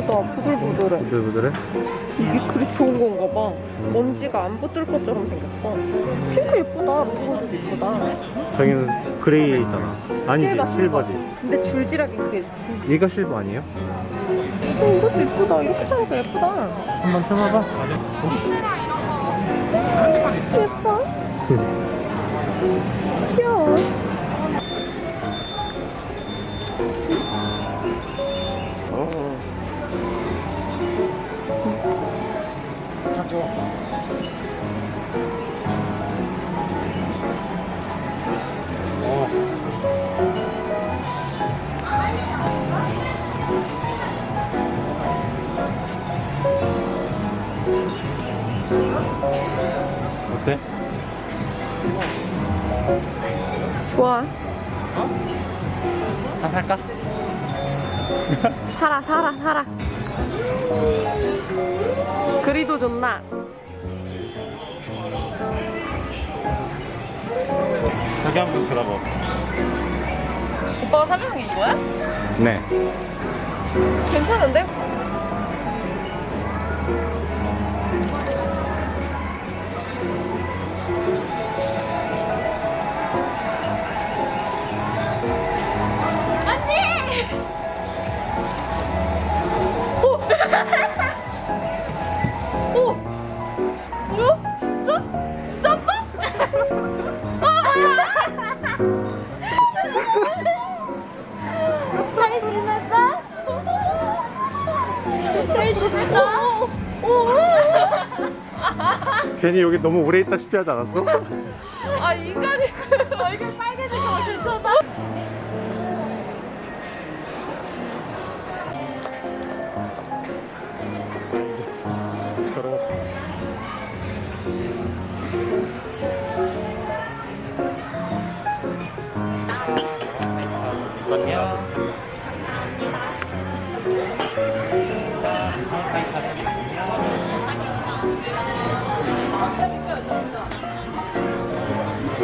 부들부들해. 부들부들해? 이게 그래서 좋은 건가 봐. 먼지가 안 붙을 것처럼 생겼어. 핑크 예쁘다. 로고도 예쁘다. 저기는 그레이잖아. 아니지, 실버, 실버. 실버지. 근데 줄지라기 그게 좋고. 얘가 실버 아니에요? 어, 이것도 예쁘다. 이렇게 차니까 예쁘다. 한번 쳐봐봐. 예뻐. 귀여워. 어때? 좋아. 한 살까? 살아, 살아, 살아. 좋나? 여기 한번 들어봐. 오빠가 사주는 게 이거야? 네. 괜찮은데? 괜히 여기 너무 오래 있다시피 하지 않았어? 아 인간이 얼굴 빨개져서 괜찮아? 서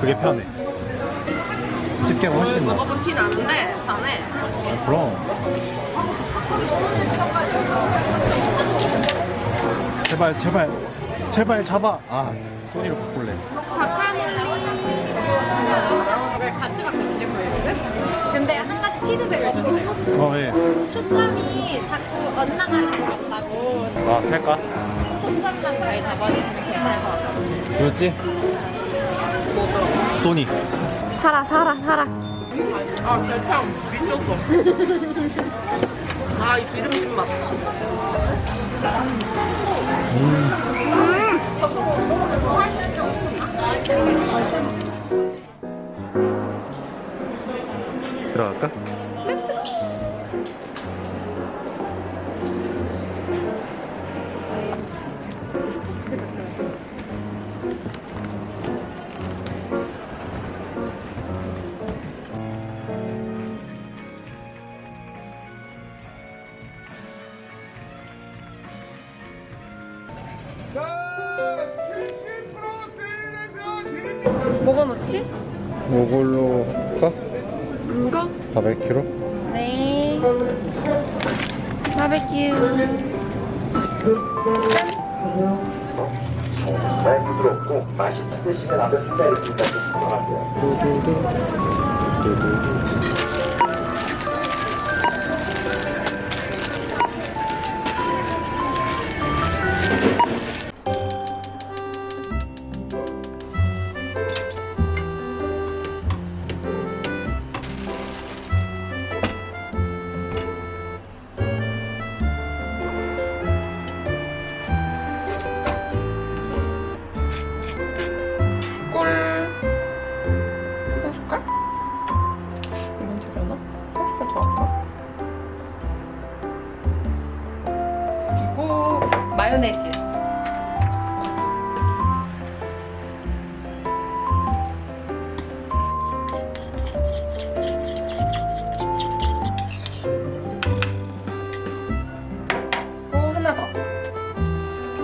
그게 편해. 집게가 훨씬 나. 먹어본 티 나는데 자네 아, 그럼. 제발 제발 제발 잡아. 아 소니로 바꿀래. 바카몰리 왜 같이 바꾸는지 보이거든? 근데 한 가지 피드백을 줬어요. 어 예. 초점이 자꾸 엇나가는 것 같다고 아 살까? 초점만 잘 잡아주시면 괜찮을 것 같아요. 그렇지? 소니. 살아 살아 살아 아 대창 미쳤어 아이 기름진 맛 들어갈까? 뭐가 넣지? 이걸로 할까? 이거? 바베큐로? 네 바베큐 정말 부드럽고 맛있는 드시면 아주 기다리기가 좀 궁금한데요.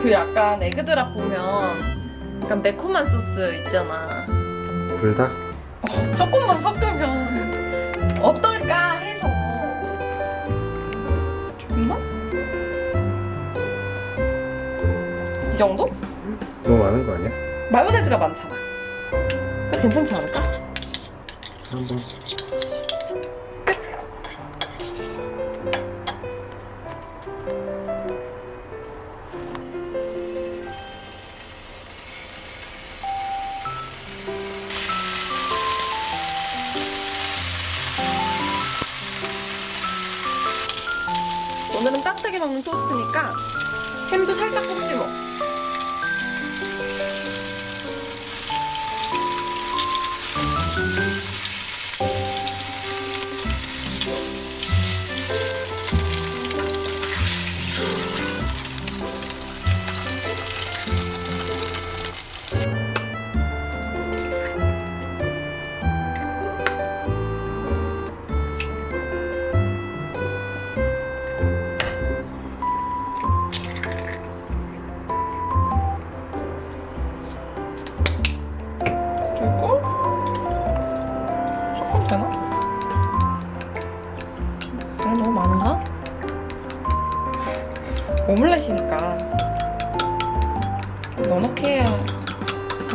그 약간 에그드랍 보면 약간 매콤한 소스 있잖아. 불닭? 조금만 섞으면 어떨까 해서. 조금만? 이 정도? 너무 많은 거 아니야? 마요네즈가 많잖아. 괜찮지 않을까? 한번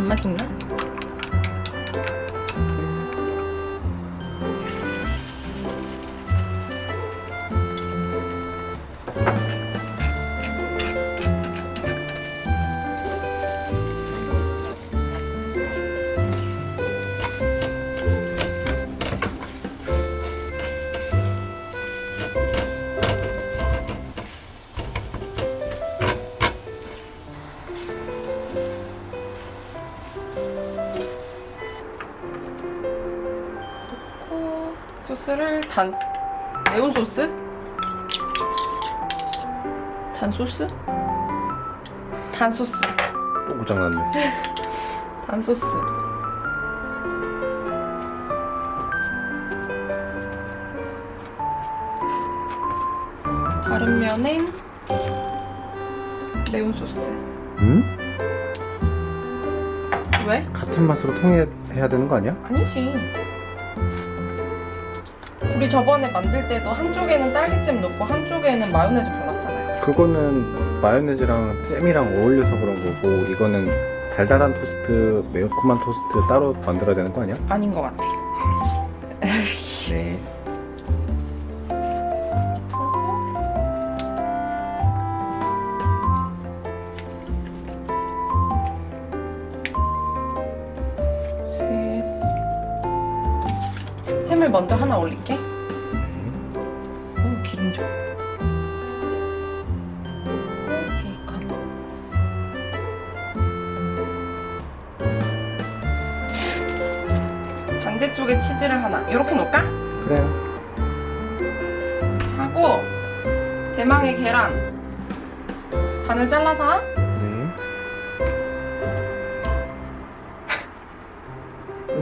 안 맛있나? 소스를 단 매운 소스? 단 소스? 단 소스. 또 고장났네 단 소스. 다른 면엔 매운 소스. 응? 왜? 같은 맛으로 통일해야 되는 거 아니야? 아니지. 우리 저번에 만들 때도 한쪽에는 딸기잼 넣고 한쪽에는 마요네즈 발랐잖아요. 그거는 마요네즈랑 잼이랑 어울려서 그런 거고 이거는 달달한 토스트, 매콤한 토스트 따로 만들어야 되는 거 아니야? 아닌 것 같아. 네 셋. 햄을 먼저 하나 올릴게. 반대쪽에 치즈를 하나. 이렇게 놓을까? 그래 하고 대망의 계란 반을 잘라서 네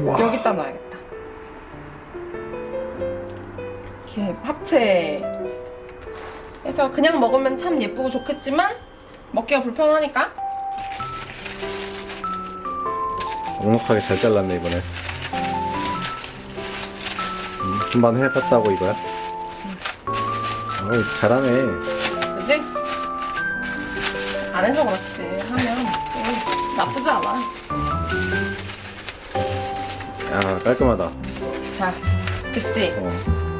와. 여기다 놔야겠다. 이렇게 합체. 해서 그냥 먹으면 참 예쁘고 좋겠지만 먹기가 불편하니까 넉넉하게 잘 잘랐네 이번에 음, 한번 해봤다고 이거야? 어우 잘하네 그지? 안 해서 그렇지 하면 음, 나쁘지 않아. 야 깔끔하다 자, 됐지? 어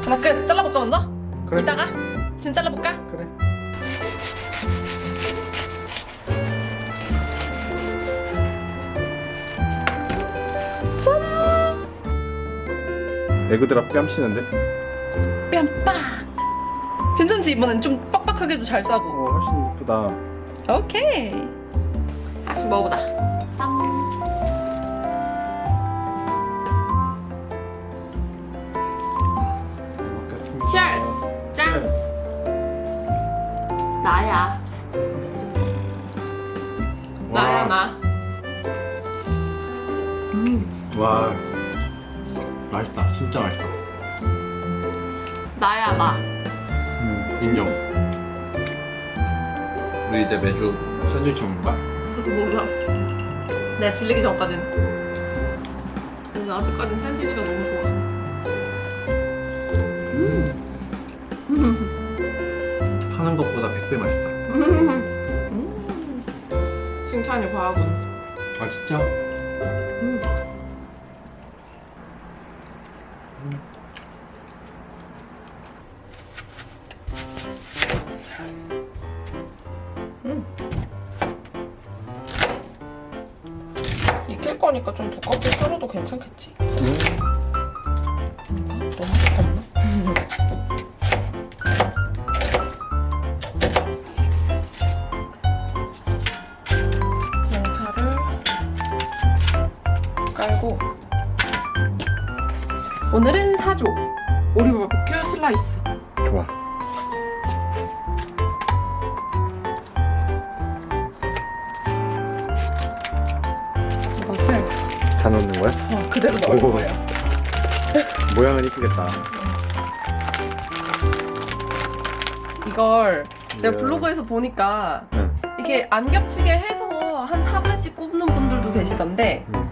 하나 끝. 잘라볼까 먼저? 그래 이따가 지금 잘라볼까? 그래 에그드랍 뺨치는데? 뺨빡. 괜찮지 이번엔 좀 빡빡하게도 잘 싸고. 어 훨씬 이쁘다 오케이. 다시 먹어보자. 나야 나. 인정 우리 이제 매주 샌드위치 먹는 거야? 몰라. 내가 질리기 전까지는. 근데 아직까진 샌드위치가 너무 좋아. 하는 것보다 100배 맛있다. 칭찬이 과하군. 아 진짜? 익 거니까 좀 두껍게 썰어도 괜찮겠지? 너 넣는 거야? 어, 그대로 넣을 오. 거예요 모양은 이쁘겠다. 이걸 내가 이야. 블로그에서 보니까 응. 이게 안 겹치게 해서 한 4분씩 굽는 분들도 계시던데 응.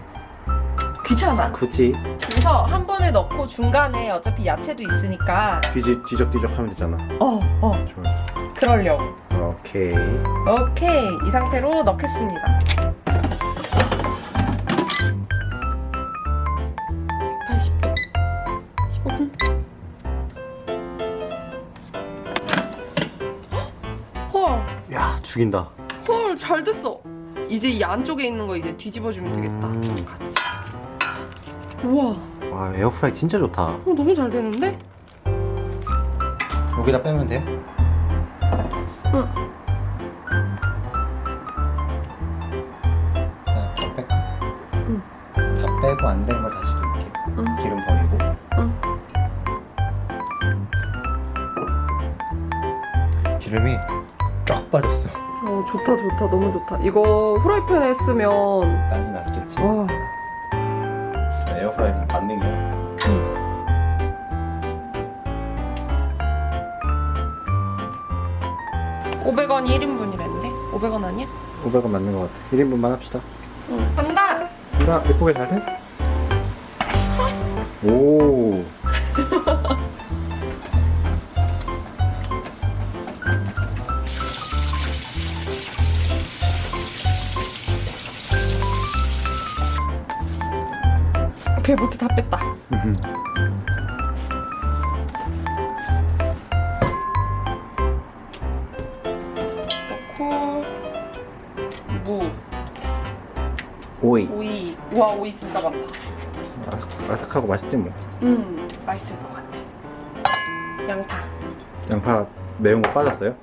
귀찮아. 그치. 그래서 한 번에 넣고 중간에 어차피 야채도 있으니까 뒤지 뒤적뒤적 하면 되잖아. 어, 어, 좋아. 그러려고. 오케이. 오케이, 이 상태로 넣겠습니다. 죽인다. 헐, 잘 됐어. 이제 이 안쪽에 있는 거 이제 뒤집어주면 되겠다. 음. 같이. 우와, 와 에어프라이 진짜 좋다. 어, 너무 잘 되는데? 여기다 빼면 돼? 응. 아, 다 뺄까? 응. 다 빼고 안 된 걸 다시 넣을게. 응. 기름 버리고. 응. 기름이 쫙 빠졌어. 어, 좋다, 좋다, 너무 좋다. 이거 후라이팬에 쓰면 난리 났겠지. 와, 에어프라이는 만능이야. 500원이 1인분이랬는데? 500원 아니야? 500원 맞는 것 같아. 1인분만 합시다. 응. 간다! 나 예쁘게 잘 돼? 오. 오케이, 다 뺐다. 넣고, 무, 오이. 오이. 우와, 오이 진짜 많다. 아, 아삭하고 맛있지 뭐. 음, 맛있을 것 같아. 양파. 양파 매운 거 빠졌어요?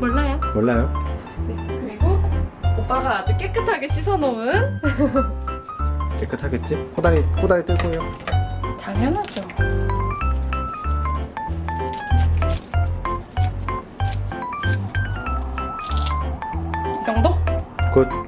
몰라요? 몰라요. 네, 그리고 오빠가 아주 깨끗하게 씻어놓은 깨끗하겠지? 코다리 코다리 뜰 거예요. 당연하죠. 이 정도? 굿.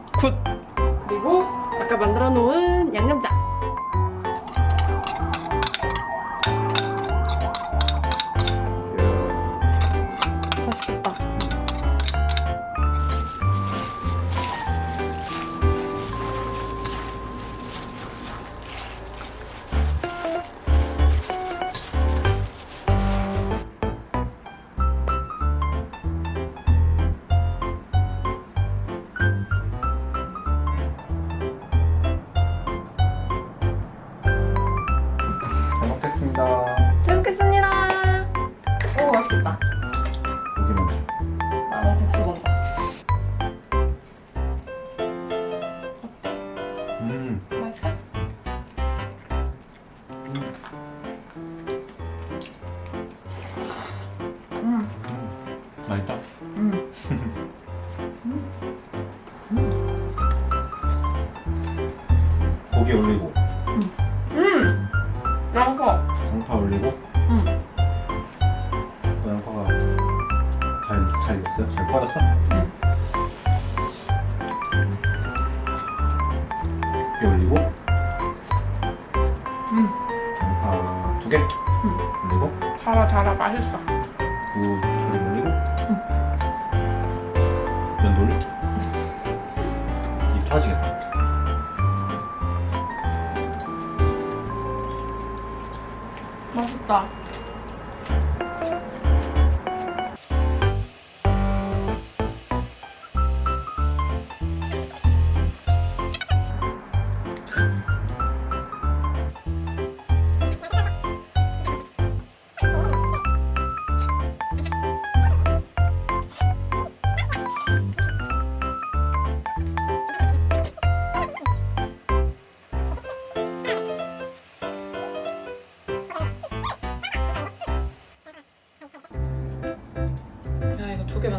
달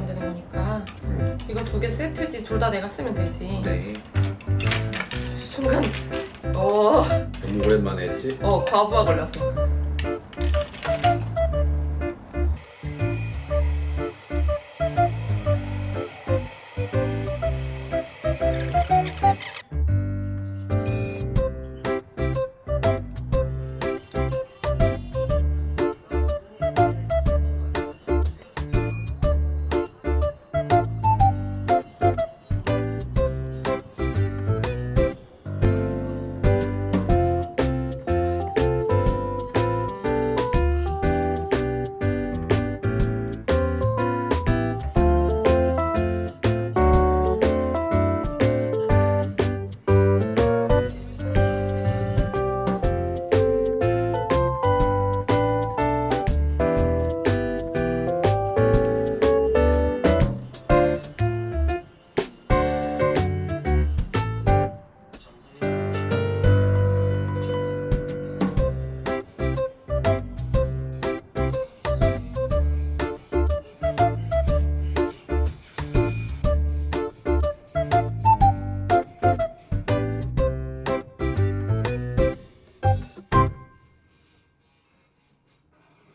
이거 두개 만드는 거니까 이거 두 개 세트지 둘 다 내가 쓰면 되지. 네. 순간 어, 너무 오랜만에 했지? 어 과부하 걸렸어.